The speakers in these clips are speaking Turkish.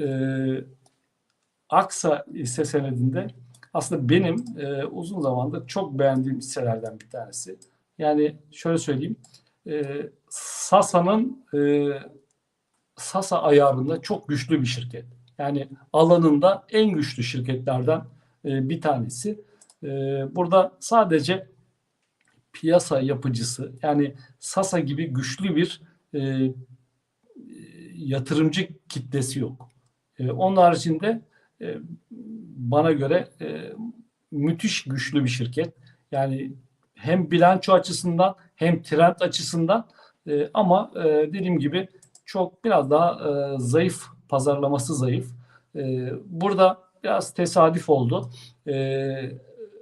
e, Aksa hisse senedinde aslında benim e, uzun zamandır çok beğendiğim hisselerden bir tanesi. Yani şöyle söyleyeyim. E, Sasa'nın e, Sasa ayarında çok güçlü bir şirket. Yani alanında en güçlü şirketlerden e, bir tanesi. E, burada sadece piyasa yapıcısı yani Sasa gibi güçlü bir e, yatırımcı kitlesi yok. E, onun haricinde e, bana göre e, müthiş güçlü bir şirket. Yani hem bilanço açısından hem trend açısından e, ama e, dediğim gibi çok biraz daha zayıf pazarlaması zayıf. Burada biraz tesadüf oldu.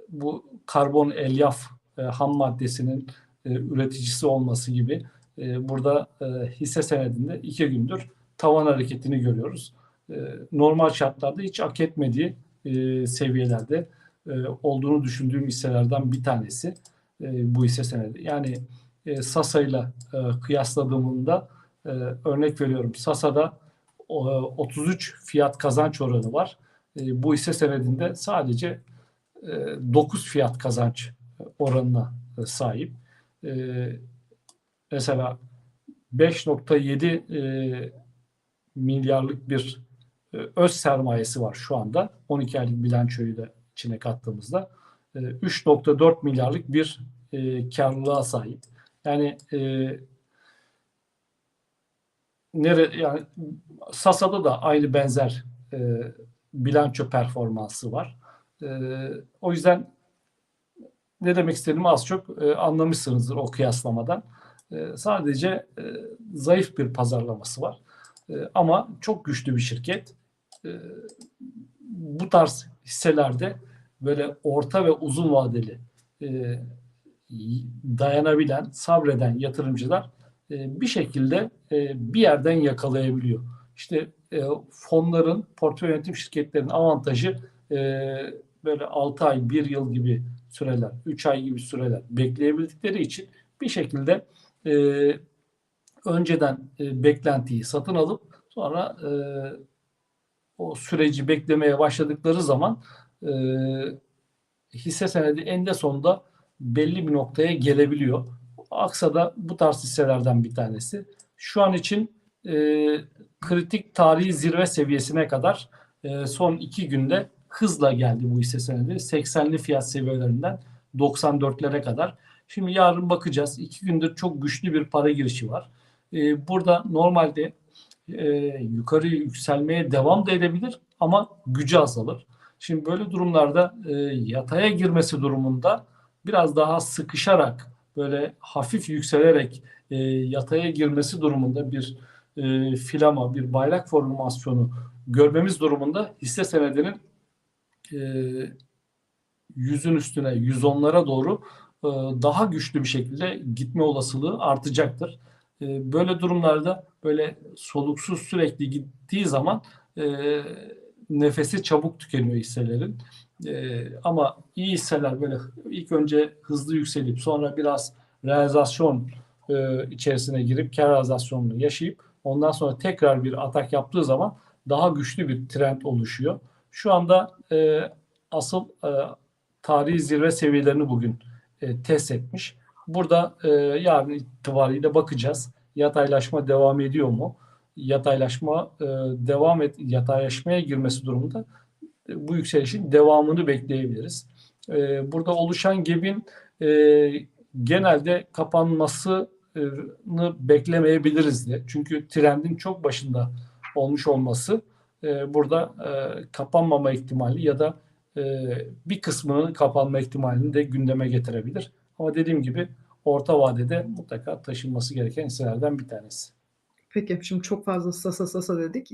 Bu karbon elyaf ham maddesinin üreticisi olması gibi burada e, hisse senedinde iki gündür tavan hareketini görüyoruz. E, normal şartlarda hiç hak etmediği e, seviyelerde e, olduğunu düşündüğüm hisselerden bir tanesi e, bu hisse senedi. Yani e, Sasa ile e, kıyasladığımda örnek veriyorum Sasa'da o, 33 fiyat kazanç oranı var. Bu hisse senedinde sadece e, 9 fiyat kazanç oranına sahip. Mesela 5.7 e, milyarlık bir öz sermayesi var şu anda. 12 aylık bilançoyu da içine kattığımızda. E, 3.4 milyarlık bir e, karlılığa sahip. Yani e, nere yani Sasa'da da aynı benzer e, bilanço performansı var. E, o yüzden ne demek istediğimi az çok e, anlamışsınızdır o kıyaslamadan. E, sadece e, zayıf bir pazarlaması var. E, ama çok güçlü bir şirket. E, bu tarz hisselerde böyle orta ve uzun vadeli e, dayanabilen, sabreden yatırımcılar e, bir şekilde e, bir yerden yakalayabiliyor. İşte fonların, portföy yönetim şirketlerinin avantajı böyle 6 ay, 1 yıl gibi süreler, 3 ay gibi süreler bekleyebildikleri için bir şekilde önceden beklentiyi satın alıp sonra e, o süreci beklemeye başladıkları zaman e, hisse senedi eninde sonunda belli bir noktaya gelebiliyor. Aksa da bu tarz hisselerden bir tanesi. Şu an için e, kritik tarihi zirve seviyesine kadar e, son iki günde hızla geldi bu hisse senedi. 80'li fiyat seviyelerinden 94'lere kadar. Şimdi yarın bakacağız. İki gündür çok güçlü bir para girişi var. E, burada normalde e, yukarı yükselmeye devam da edebilir ama gücü azalır. Şimdi böyle durumlarda e, yataya girmesi durumunda biraz daha sıkışarak böyle hafif yükselerek e, yataya girmesi durumunda bir e, filama, bir bayrak formasyonu görmemiz durumunda hisse senedinin e, yüzün üstüne, 110'lara doğru e, daha güçlü bir şekilde gitme olasılığı artacaktır. E, böyle durumlarda böyle soluksuz sürekli gittiği zaman e, nefesi çabuk tükeniyor hisselerin. E, ama iyi hisseler böyle ilk önce hızlı yükselip sonra biraz realizasyon e, içerisine girip kar realizasyonunu yaşayıp ondan sonra tekrar bir atak yaptığı zaman daha güçlü bir trend oluşuyor. Şu anda e, asıl e, tarihi zirve seviyelerini bugün e, test etmiş. Burada e, yarın itibariyle bakacağız. Yataylaşma devam ediyor mu? Yataylaşma e, devam et yataylaşmaya girmesi durumunda e, bu yükselişin devamını bekleyebiliriz. E, burada oluşan gebin e, genelde kapanmasını beklemeyebiliriz de. Çünkü trendin çok başında olmuş olması e, burada e, kapanmama ihtimali ya da e, bir kısmının kapanma ihtimalini de gündeme getirebilir. Ama dediğim gibi orta vadede mutlaka taşınması gereken hisselerden bir tanesi. Peki şimdi çok fazla sasa sasa dedik.